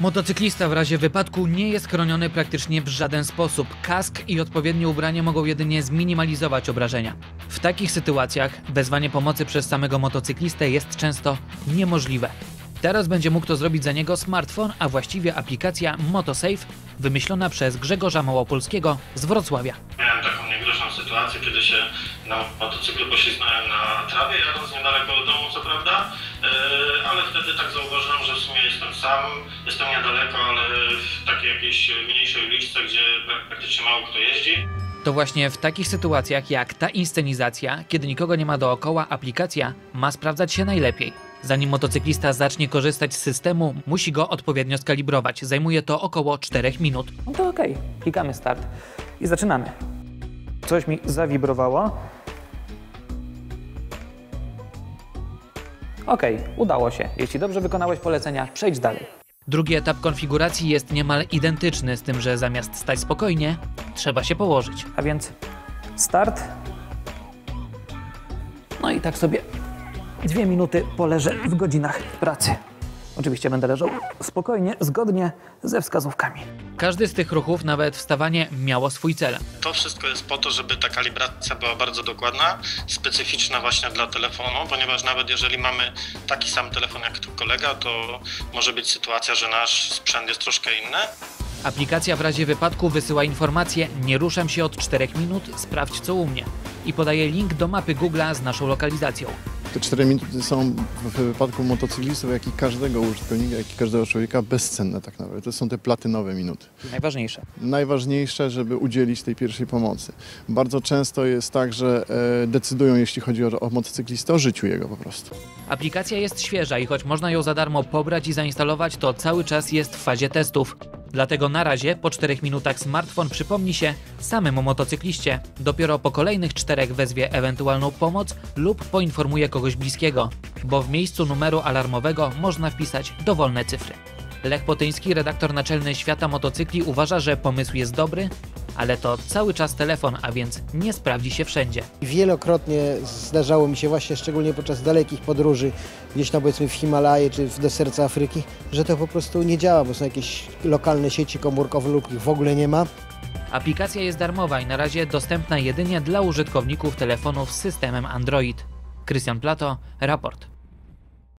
Motocyklista w razie wypadku nie jest chroniony praktycznie w żaden sposób. Kask i odpowiednie ubranie mogą jedynie zminimalizować obrażenia. W takich sytuacjach wezwanie pomocy przez samego motocyklistę jest często niemożliwe. Teraz będzie mógł to zrobić za niego smartfon, a właściwie aplikacja MotoSafe, wymyślona przez Grzegorza Małopolskiego z Wrocławia. Miałem taką niegrzeczną sytuację, kiedy się na motocyklu poślizgnąłem na trawie, jadąc niedaleko od domu, co prawda, Yy, ale wtedy tak zauważyłem, że w sumie jestem sam, jestem niedaleko, ale w takiej jakiejś mniejszej uliczce, gdzie pra- praktycznie mało kto jeździ. To właśnie w takich sytuacjach jak ta inscenizacja, kiedy nikogo nie ma dookoła, aplikacja ma sprawdzać się najlepiej. Zanim motocyklista zacznie korzystać z systemu, musi go odpowiednio skalibrować. Zajmuje to około 4 minut. No to okej, klikamy start i zaczynamy. Coś mi zawibrowało. Okej, udało się. Jeśli dobrze wykonałeś polecenia, przejdź dalej. Drugi etap konfiguracji jest niemal identyczny, z tym, że zamiast stać spokojnie, trzeba się położyć. A więc start. No i tak sobie dwie minuty poleżę w godzinach pracy. Oczywiście będę leżał spokojnie, zgodnie ze wskazówkami. Każdy z tych ruchów, nawet wstawanie, miało swój cel. To wszystko jest po to, żeby ta kalibracja była bardzo dokładna, specyficzna właśnie dla telefonu, ponieważ nawet jeżeli mamy taki sam telefon jak tu kolega, to może być sytuacja, że nasz sprzęt jest troszkę inny. Aplikacja w razie wypadku wysyła informację nie ruszam się od 4 minut, sprawdź co u mnie. I podaje link do mapy Google'a z naszą lokalizacją. Te 4 minuty są w wypadku motocyklistów, jak i każdego użytkownika, jak i każdego człowieka bezcenne tak naprawdę. To są te platynowe minuty. Najważniejsze. Najważniejsze, żeby udzielić tej pierwszej pomocy. Bardzo często jest tak, że e, decydują, jeśli chodzi o, o motocyklistę, o życiu jego po prostu. Aplikacja jest świeża i choć można ją za darmo pobrać i zainstalować, to cały czas jest w fazie testów. Dlatego na razie po 4 minutach smartfon przypomni się samemu motocykliście. Dopiero po kolejnych czterech wezwie ewentualną pomoc lub poinformuje kogoś bliskiego, bo w miejscu numeru alarmowego można wpisać dowolne cyfry. Lech Potyński, redaktor naczelny Świata Motocykli, uważa, że pomysł jest dobry, ale to cały czas telefon, a więc nie sprawdzi się wszędzie. Wielokrotnie zdarzało mi się właśnie, szczególnie podczas dalekich podróży, gdzieś tam powiedzmy w Himalaje czy w- do serca Afryki, że to po prostu nie działa, bo są jakieś lokalne sieci komórkowe lub ich w ogóle nie ma. Aplikacja jest darmowa i na razie dostępna jedynie dla użytkowników telefonów z systemem Android. Krystian Plato, raport.